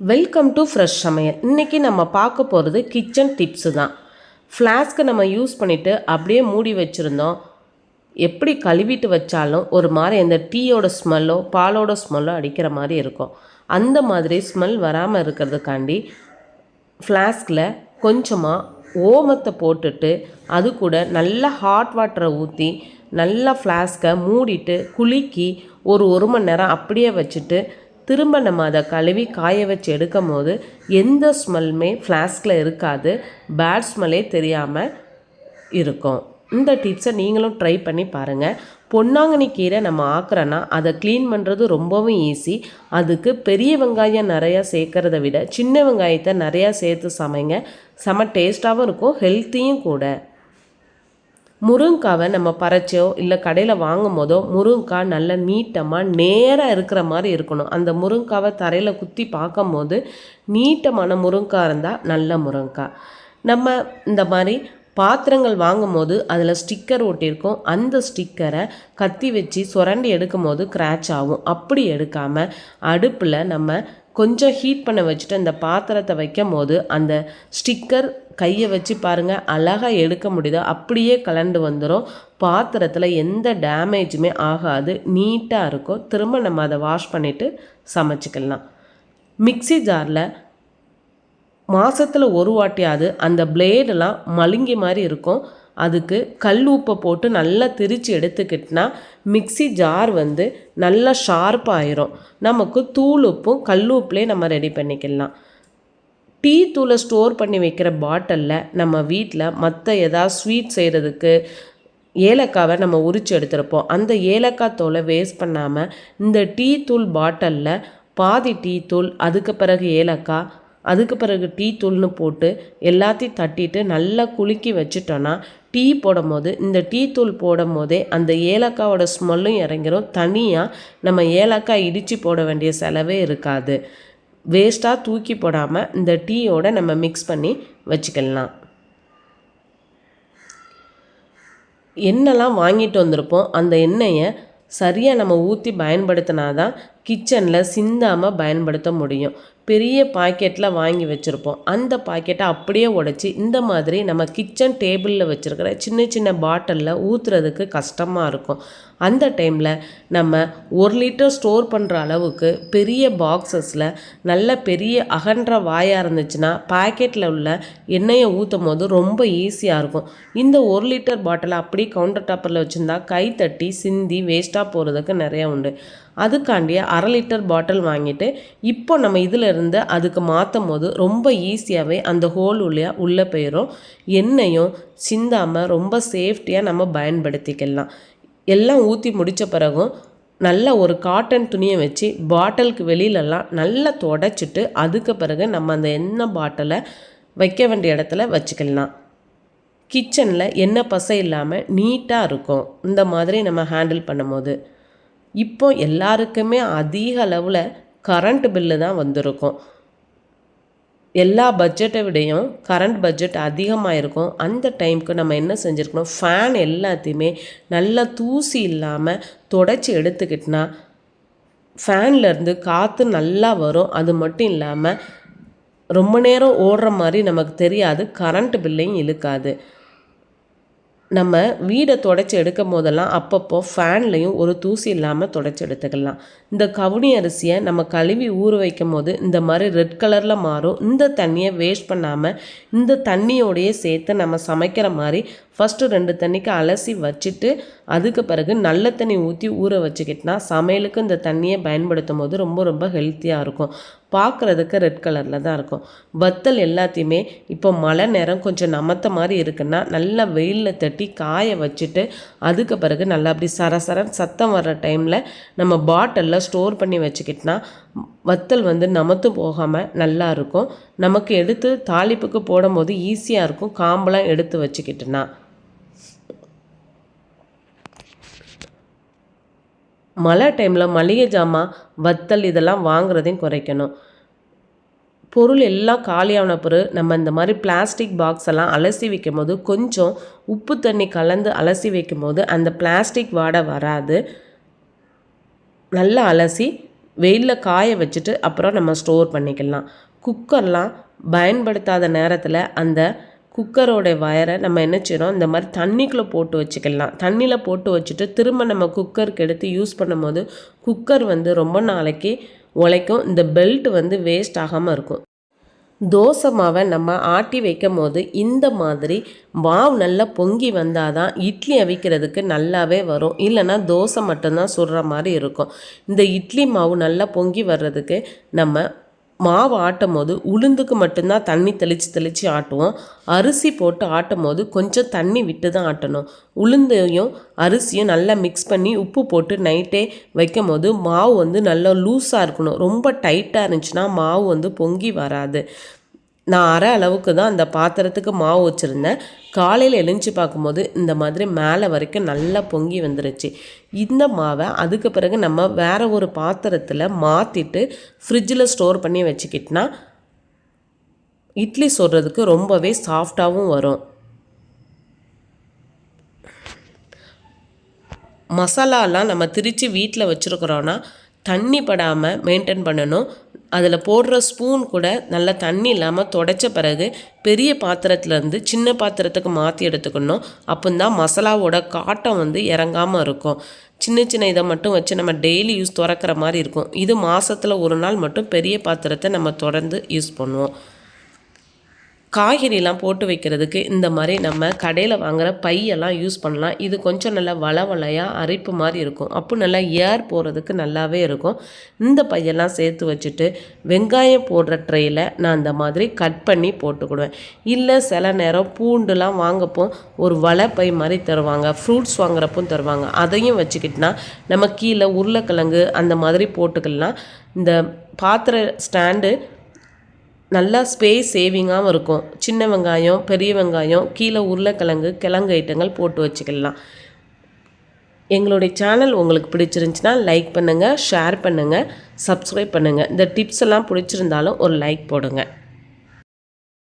Welcome to fresh சமையல். இன்றைக்கி நம்ம பார்க்க போகிறது கிச்சன் டிப்ஸு தான். ஃப்ளாஸ்க்கை நம்ம யூஸ் பண்ணிவிட்டு அப்படியே மூடி வச்சுருந்தோம். எப்படி கழுவிட்டு வச்சாலும் ஒரு மாதிரி அந்த டீயோட ஸ்மெல்லோ பாலோட ஸ்மெல்லோ அடிக்கிற மாதிரி இருக்கும். அந்த மாதிரி ஸ்மெல் வராமல் இருக்கிறதுக்காண்டி ஃப்ளாஸ்கில் கொஞ்சமாக ஓமத்தை போட்டுட்டு அது கூட நல்லா ஹாட் வாட்டரை ஊற்றி நல்லா ஃப்ளாஸ்கை மூடிட்டு குலுக்கி ஒரு ஒரு மணி நேரம் அப்படியே வச்சுட்டு திரும்ப நம்ம அதை கழுவி காய வச்சு எடுக்கும் போது எந்த ஸ்மெல்லுமே ஃப்ளாஸ்கில் இருக்காது. பேட் ஸ்மெல்லே தெரியாமல் இருக்கும். இந்த டிப்ஸை நீங்களும் ட்ரை பண்ணி பாருங்கள் பொன்னாங்கண்ணி கீரை நம்ம ஆக்குறோன்னா அதை க்ளீன் பண்ணுறது ரொம்பவும் ஈஸி அதுக்கு பெரிய வெங்காயம் நிறையா சேர்க்கறத விட சின்ன வெங்காயத்தை நிறையா சேர்த்து சமைங்க. செம டேஸ்ட்டாகவும் இருக்கும் ஹெல்த்தியும் கூட. முருங்காவை நம்ம பறைச்சோ இல்லை கடையில் வாங்கும் போதோ முருங்காய் நல்ல நீட்டமாக நேராக இருக்கிற மாதிரி இருக்கணும். அந்த முருங்காவை தரையில் குத்தி பார்க்கும் போது நீட்டமான முருங்காய் இருந்தால் நல்ல முருங்காய் நம்ம இந்த மாதிரி பாத்திரங்கள் வாங்கும் போது அதில் ஸ்டிக்கர் ஒட்டியிருக்கும். அந்த ஸ்டிக்கரை கத்தி வச்சு சுரண்டி எடுக்கும் போது கிராச் ஆகும். அப்படி எடுக்காமல் அடுப்பில் நம்ம கொஞ்சம் ஹீட் பண்ண வச்சுட்டு அந்த பாத்திரத்தை வைக்கும் போது அந்த ஸ்டிக்கர் கையை வச்சு பாருங்கள் அழகாக எடுக்க முடியுதோ அப்படியே கலண்டு வந்துடும் பாத்திரத்தில் எந்த டேமேஜுமே ஆகாது நீட்டாக இருக்கும். திரும்ப நம்ம அதை வாஷ் பண்ணிவிட்டு சமைச்சிக்கலாம். மிக்ஸி ஜாரில் மாதத்தில் ஒரு வாட்டியாவது அந்த பிளேடெல்லாம் மழுங்கி மாதிரி இருக்கும். அதுக்கு கல் உப்பை போட்டு நல்லா திரித்து எடுத்துக்கிட்டினா மிக்ஸி ஜார் வந்து நல்லா ஷார்ப்பாயிரும் நமக்கு தூள் உப்பும் கல் உப்புலேயே நம்ம ரெடி பண்ணிக்கலாம். டீ தூளை ஸ்டோர் பண்ணி வைக்கிற பாட்டிலில் நம்ம வீட்டில் மற்ற ஏதாவது ஸ்வீட் செய்கிறதுக்கு ஏலக்காவை நம்ம உரிச்சு எடுத்திருப்போம். அந்த ஏலக்காய் தோலை வேஸ்ட் பண்ணாமல் இந்த டீ தூள் பாட்டிலில் பாதி டீ தூள் அதுக்கு பிறகு ஏலக்காய் அதுக்கு பிறகு டீ தூள்னு போட்டு எல்லாத்தையும் தட்டிட்டு நல்லா குலுக்கி வச்சுட்டோன்னா டீ போடும் போது இந்த டீ தூள் போடும் போதே அந்த ஏலக்காவோட ஸ்மெல்லும் இறங்கிரும். தனியாக நம்ம ஏலக்காய் இடித்து போட வேண்டிய செலவே இருக்காது. வேஸ்ட்டாக தூக்கி போடாமல் இந்த டீயோட நம்ம மிக்ஸ் பண்ணி வச்சுக்கலாம். என்னெல்லாம் வாங்கிட்டு வந்திருப்போம் அந்த எண்ணெயை சரியாக நம்ம ஊற்றி பயன்படுத்தினா தான் கிச்சனில் சிந்தாமல் பயன்படுத்த முடியும். பெரிய பாக்கெட்டில் வாங்கி வச்சுருப்போம். அந்த பாக்கெட்டை அப்படியே உடச்சி இந்த மாதிரி நம்ம கிச்சன் டேபிளில் வச்சுருக்கிற சின்ன சின்ன பாட்டிலில் ஊற்றுறதுக்கு கஷ்டமாக இருக்கும். அந்த டைமில் நம்ம ஒரு லிட்டர் ஸ்டோர் பண்ணுற அளவுக்கு பெரிய பாக்ஸஸில் நல்ல பெரிய அகன்ற வாயாக இருந்துச்சுன்னா பாக்கெட்டில் உள்ள எண்ணெயை ஊற்றும் போது ரொம்ப ஈஸியாக இருக்கும். இந்த ஒரு லிட்டர் பாட்டிலை அப்படியே கவுண்டர் டாப்பரில் வச்சுருந்தா கை தட்டி சிந்தி வேஸ்ட்டாக போகிறதுக்கு நிறையா உண்டு. அதுக்காண்டியே அரை லிட்டர் பாட்டில் வாங்கிட்டு இப்போ நம்ம இதில் இருந்து அதுக்கு மாற்றும் போது ரொம்ப ஈஸியாகவே அந்த ஹோல் உள்ளே உள்ளே போயிடும் எண்ணெயும் சிந்தாமல் ரொம்ப சேஃப்டியாக நம்ம பயன்படுத்திக்கலாம். எல்லாம் ஊற்றி முடித்த பிறகும் நல்ல ஒரு காட்டன் துணியை வச்சு பாட்டிலுக்கு வெளியிலலாம் நல்லா தொடச்சிட்டு அதுக்கு பிறகு நம்ம அந்த எண்ணெய் பாட்டிலை வைக்க வேண்டிய இடத்துல வச்சுக்கலாம். கிச்சனில் எண்ணெய் பசை இல்லாமல் நீட்டாக இருக்கும். இந்த மாதிரி நம்ம ஹேண்டில் பண்ணும்போது இப்போ எல்லாருக்குமே அதிக அளவில் கரண்ட் பில்லு தான் வந்திருக்கும். எல்லா பட்ஜெட்டை விடையும் கரண்ட் பட்ஜெட் அதிகமாக இருக்கும் அந்த டைமுக்கு நம்ம என்ன செஞ்சுருக்கணும்? ஃபேன் எல்லாத்தையுமே நல்லா தூசி இல்லாமல் தொடச்சி எடுத்துக்கிட்டோன்னா ஃபேன்லேருந்து காற்று நல்லா வரும். அது மட்டும் இல்லாமல் ரொம்ப நேரம் ஓடுற மாதிரி நமக்கு தெரியாது. கரண்ட் பில்லையும் இழுக்காது. நம்ம வீடை தொடச்சி எடுக்கும் போதெல்லாம் அப்பப்போ ஃபேன்லேயும் ஒரு தூசி இல்லாமல் தொடச்சி எடுத்துக்கலாம். இந்த கவுனி அரிசியை நம்ம கழுவி ஊற வைக்கும் போது இந்த மாதிரி ரெட் கலரில் மாறும். இந்த தண்ணியை வேஸ்ட் பண்ணாமல் இந்த தண்ணியோடையே சேர்த்து நம்ம சமைக்கிற மாதிரி ஃபஸ்ட்டு ரெண்டு தண்ணிக்கு அலசி வச்சுட்டு அதுக்கு பிறகு நல்ல தண்ணி ஊற்றி ஊற வச்சுக்கிட்டனா சமையலுக்கு இந்த தண்ணியை பயன்படுத்தும் போது ரொம்ப ரொம்ப ஹெல்த்தியாக இருக்கும். பார்க்குறதுக்கு ரெட் கலரில் தான் இருக்கும். வத்தல் எல்லாத்தையுமே இப்போ மழை நேரம் கொஞ்சம் நமத்த மாதிரி இருக்குன்னா நல்லா வெயிலில் தட்டி காய வச்சுட்டு அதுக்கு பிறகு நல்லா அப்படி சரசரன் சத்தம் வர்ற டைமில் நம்ம பாட்டிலில் ஸ்டோர் பண்ணி வச்சுக்கிட்டோன்னா வத்தல் வந்து நமத்து போகாமல் நல்லா இருக்கும். நமக்கு எடுத்து தாளிப்புக்கு போடும்போது ஈஸியாக இருக்கும். காம்பெல்லாம் எடுத்து வச்சுக்கிட்டுனா. மழை டைமில் மளிகை ஜாமான் வத்தல் இதெல்லாம் வாங்குறதையும் குறைக்கணும். பொருள் எல்லாம் காலியான பிறகு நம்ம இந்த மாதிரி பிளாஸ்டிக் பாக்ஸ் எல்லாம் அலசி வைக்கும் போது கொஞ்சம் உப்பு தண்ணி கலந்து அலசி வைக்கும் போது அந்த பிளாஸ்டிக் வாடை வராது. நல்லா அலசி வெயிலில் காய வச்சுட்டு அப்புறம் நம்ம ஸ்டோர் பண்ணிக்கலாம். குக்கர்லாம் பயன்படுத்தாத நேரத்தில் அந்த குக்கரோட வயரை நம்ம என்ன செய்கிறோம் இந்த மாதிரி தண்ணிக்குள்ளே போட்டு வச்சுக்கலாம். தண்ணியில் போட்டு வச்சுட்டு திரும்ப நம்ம குக்கருக்கு எடுத்து யூஸ் பண்ணும்போது குக்கர் வந்து ரொம்ப நாளைக்கு உழைக்கும். இந்த பெல்ட் வந்து வேஸ்ட் ஆகாமல் இருக்கும். தோசை மாவை நம்ம ஆட்டி வைக்கும் போது இந்த மாதிரி மாவு நல்லா பொங்கி வந்தால் தான் இட்லி அவிக்கிறதுக்கு நல்லாவே வரும். இல்லைன்னா தோசை மட்டும்தான் சுடுற மாதிரி இருக்கும். இந்த இட்லி மாவு நல்லா பொங்கி வர்றதுக்கு நம்ம மாவு ஆட்டும் போது உளுந்துக்கு மட்டும்தான் தண்ணி தெளித்து தெளித்து ஆட்டுவோம். அரிசி போட்டு ஆட்டும் போது கொஞ்சம் தண்ணி விட்டு தான் ஆட்டணும். உளுந்தையும் அரிசியும் நல்லா மிக்ஸ் பண்ணி உப்பு போட்டு நைட்டே வைக்கும் போது மாவு வந்து நல்லா லூஸாக இருக்கணும். ரொம்ப டைட்டாக இருந்துச்சுன்னா மாவு வந்து பொங்கி வராது. நான் அரை அளவுக்கு தான் அந்த பாத்திரத்துக்கு மாவு வச்சுருந்தேன். காலையில் எழுந்துச்சு பார்க்கும்போது இந்த மாதிரி மேலே வரைக்கும் நல்லா பொங்கி வந்துருச்சு. இந்த மாவை அதுக்கு பிறகு நம்ம வேறு ஒரு பாத்திரத்தில் மாற்றிட்டு ஃப்ரிட்ஜில் ஸ்டோர் பண்ணி வச்சுக்கிட்டோன்னா இட்லி சுடுறதுக்கு ரொம்பவே சாஃப்டாகவும் வரும். மசாலாலாம் நம்ம திரித்து வீட்டில் வச்சுருக்குறோன்னா தண்ணி படாமல் மெயின்டைன் பண்ணணும். அதில் போடுற ஸ்பூன் கூட நல்லா தண்ணி இல்லாமல் தொடச்ச பிறகு பெரிய பாத்திரத்துலேருந்து சின்ன பாத்திரத்துக்கு மாற்றி எடுத்துக்கணும். அப்போந்தான் மசாலாவோட காட்டம் வந்து இறங்காமல் இருக்கும். சின்ன சின்ன இதை மட்டும் வச்சு நம்ம டெய்லி யூஸ் திறக்கிற மாதிரி இருக்கும். இது மாதத்தில் ஒரு நாள் மட்டும் பெரிய பாத்திரத்தை நம்ம தொடர்ந்து யூஸ் பண்ணுவோம். காய்கறிலாம் போட்டு வைக்கிறதுக்கு இந்த மாதிரி நம்ம கடையில் வாங்குகிற பையெல்லாம் யூஸ் பண்ணலாம். இது கொஞ்சம் நல்லா வள வளையாக அரைப்பு மாதிரி இருக்கும். அப்போ நல்லா ஏர் போகிறதுக்கு நல்லாவே இருக்கும். இந்த பையெல்லாம் சேர்த்து வச்சுட்டு வெங்காயம் போடுற ட்ரெயில் நான் அந்த மாதிரி கட் பண்ணி போட்டுக்கிடுவேன். இல்லை சில நேரம் பூண்டுலாம் வாங்கப்போ ஒரு வலை பை மாதிரி தருவாங்க. ஃப்ரூட்ஸ் வாங்குறப்போ தருவாங்க. அதையும் வச்சுக்கிட்டுனா நம்ம கீழே உருளைக்கிழங்கு அந்த மாதிரி போட்டுக்கலாம். இந்த பாத்திர ஸ்டாண்டு நல்லா ஸ்பேஸ் சேவிங்காகவும் இருக்கும். சின்ன வெங்காயம் பெரிய வெங்காயம் கீழே உருளைக்கிழங்கு கிழங்கு ஐட்டங்கள் போட்டு வச்சுக்கலாம். எங்களுடைய சேனல் உங்களுக்கு பிடிச்சிருந்துச்சின்னா லைக் பண்ணுங்கள் ஷேர் பண்ணுங்கள் சப்ஸ்கிரைப் பண்ணுங்கள் இந்த டிப்ஸ் எல்லாம் பிடிச்சிருந்தாலும் ஒரு லைக் போடுங்க.